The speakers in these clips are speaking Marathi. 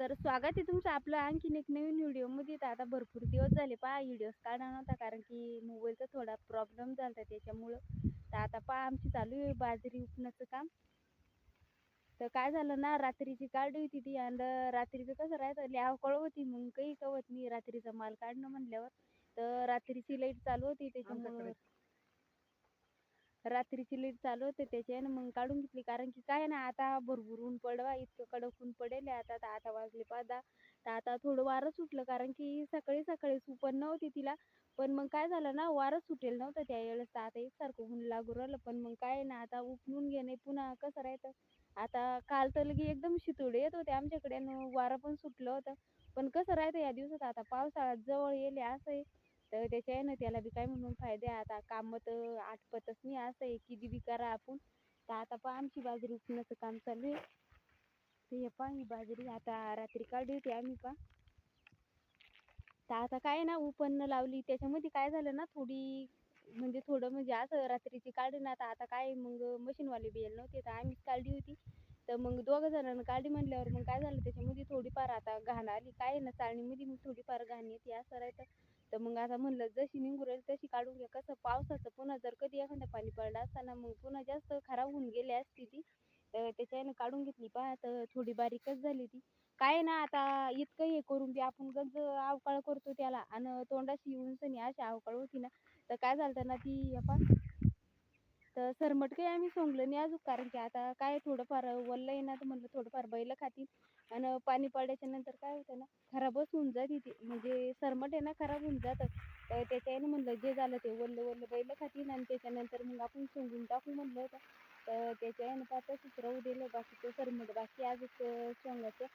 तर स्वागत आहे तुमचं आपलं आणखीन एक नवीन व्हिडिओमध्ये. तर आता भरपूर दिवस झाले पहा व्हिडिओज काढा नव्हता कारण की मोबाईलचा थोडा प्रॉब्लेम झाला होता त्याच्यामुळं. तर आता पहा आमची चालू आहे बाजरी उपण्याचं काम. तर काय झालं ना रात्रीची काढली होती ती आणि रात्रीचं कसं राहतं लिहाव अवकळ होती. मग काही कळवत नाही रात्रीचा माल काढणं म्हणल्यावर. तर रात्रीची लाइट चालू होती त्याच्यामुळं रात्रीची लाइट चालू होते त्याच्यानं मग काढून घेतली. कारण की काय ना आता भरपूर ऊन पडवा इतकं कडक ऊन पडेल आहे. आता तर आता वाजले पाच दहा तर आता थोडं वारं सुटलं. कारण की सकाळी सकाळी सुपन नव्हती तिला. पण मग काय झालं ना वारं सुटेल नव्हतं त्या वेळेस. तर आता एकसारखं ऊन लागू राहिलं. पण मग काय ना आता उपळून घेणे पुन्हा कसं राहतं? आता काल तर लगे एकदम शितोडे येत होते आमच्याकडे वारं पण सुटलं होतं. पण कसं राहतं या दिवसात? आता पावसाळा जवळ येले असं आहे. तर त्याच्या आहे ना त्याला बी काय म्हणून फायदे आता कामं तर आटपतच नाही असं आहे किती बी करा आपण. तर आता पहा आमची बाजरी उपण्याचं काम चालू आहे. तर हे पहा ही बाजरी आता रात्री काढली होती आम्ही पहा. तर आता काय ना उपन्न लावली. त्याच्यामध्ये काय झालं ना थोडी म्हणजे थोडं म्हणजे असं रात्रीची काढली ना आता आता काय मग मशीनवाले बी नव्हते. तर आम्हीच काढली होती. तर मग दोघं जणांना काढली म्हटल्यावर मग काय झालं त्याच्यामध्ये थोडीफार आता घाण आली. काय ना चाळणीमध्ये मग थोडीफार घाण येते असं राहतं. तर मग आता म्हणलं जशी निघू राहील तशी काढून घ्या. कसं पावसाचं पुन्हा जर कधी एखादं पाणी पडलं असताना मग पुन्हा जास्त खराब होऊन गेली असती ती तर त्याच्यानं काढून घेतली पहा. तर थोडी बारीकच झाली ती. काय ना आता इतकं हे करून बी आपण गंज अवकाळ करतो त्याला. आणि तोंडाशी येऊन सनी अशी अवकाळ होती ना तर काय झालं ना ती आपण तर सरमट काही आम्ही सोंगलं नाही अजून कारण की आता काय थोडंफार वल्लं आहे ना तर म्हणलं थोडंफार बैल खातील. आणि पाणी पडायच्या नंतर काय होतं ना खराबच होऊन जाते ती. म्हणजे सरमट आहे ना खराब होऊन जातं. तर त्याच्यानं म्हणलं जे झालं ते वल्लं वल्लं बैल खातील. आणि त्याच्यानंतर मग आपण सोंगून टाकू म्हणलं होतं. तर त्याच्यानं पहा तसंच राहू दिलं बाकीचं सरमट बाकी अजून सोंगाचं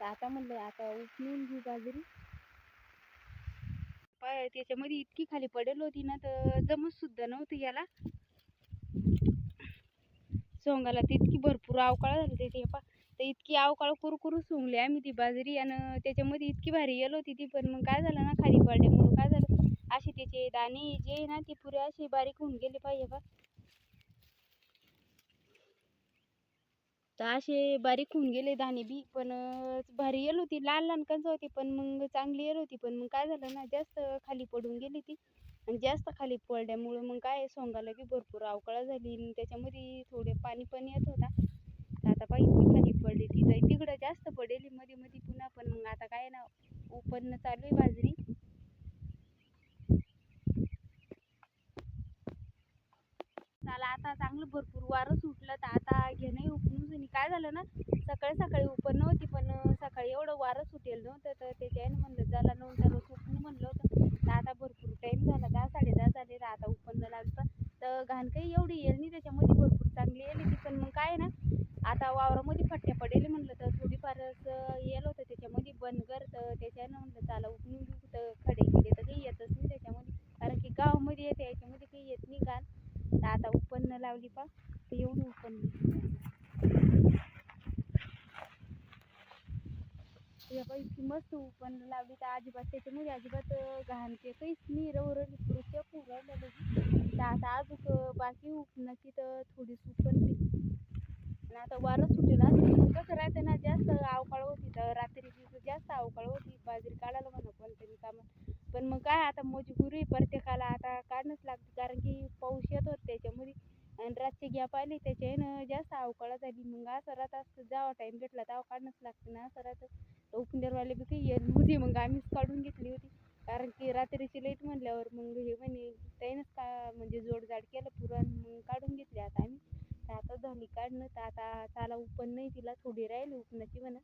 तर आता म्हणलं आता उचलून घेऊ बाजरी. पाय त्याच्यामध्ये इतकी खाली पडेल होती ना तर जमत सुद्धा नव्हती याला. सोंगाला ती इतकी भरपूर अवकाळ झाली त्याची पा तर इतकी अवकाळ कुरकुरू सोंगली आम्ही ती बाजरी आणि त्याच्यामध्ये इतकी भारी येल होती ती पण मग काय झालं ना खाली पडल्यामुळं काय झालं? असे त्याचे दाणे जे आहे ना ते पुरे असे बारीक होऊन गेले पाहिजे बा. तर असे बारीक होऊन गेले दाणे बी. पण भारी येल होती लहान लहान कंच होती पण मग चांगली येल होती. पण मग काय झालं ना जास्त खाली पडून गेली ती. आणि जास्त खाली पडल्यामुळं मग काय सोंगाला बी भरपूर अवकाळा झाली. आणि त्याच्यामध्ये थोडे पाणी पण येत होता. तर आता पाहिजे खाली पडली ती. तर तिकडं जास्त पडेली मध्ये मध्ये पुन्हा. पण मग आता काय ना उपन्न चालू आहे बाजरी. चला आता चांगलं भरपूर वारं सुटलं. तर आता घेणं काय झालं ना सकाळी सकाळी उपन होती पण सकाळी एवढं वारं सुटेल नव्हतं तर त्याच्यानं म्हणलं झाला नंतर उपणू म्हणलं होतं तर आता भरपूर टाईम झाला दहा साडे दहा झाले तर आता उपन्न लागतं तर घाण काही एवढी येईल नाही त्याच्यामध्ये भरपूर चांगली येईल ती पण मग काय ना आता वावरामध्ये फट्ट्या पडेल म्हणलं तर थोडीफारच येल होतं त्याच्यामध्ये बनगर तर त्याच्यानं म्हणलं चाला उपणून घेऊ तर खडे गेले तर काही येतच नाही त्याच्यामध्ये कारण की गावामध्ये येते याच्यामध्ये काही येत नाही घाण तर आता उपन्न लावली पा तर एवढी उपन्न या बाई इतकी मस्त पण लावली तर अजिबात त्याच्यामुळे अजिबात घाण ते काहीच नाही रवरली पुरं चेक होऊन राहिलं तर आता अजून बाकी उपनाची तर थोडी उपनली आणि आता वारं सुटेला कसं राहतं ना जास्त अवकाळ होती तर रात्रीची जास्त अवकाळ होती बाजरी काढायला म्हणा कोणतरी कामात. पण मग काय आता मजबुरी प्रत्येकाला. आता काढणंच लागते कारण की पाऊस येत होत त्याच्यामुळे. आणि रातचे गॅप आली त्याच्यानं जास्त अवकाळ झाली. मग असं राहत असतं जावा टाईम भेटला तेव्हा काढणंच लागते ना असं राहतं. उपनेरवाले बी काही येत नव्हते मग आम्हीच काढून घेतली होती. कारण की रात्रीची लाइट म्हणल्यावर मग हे म्हणे त्यानंच का म्हणजे जोडजाड केलं पुरण मग काढून घेतली आता आम्ही. तर आता झाली काढणं तर आता त्याला उपन नाही तिला थोडी राहिली उपनाची म्हणा.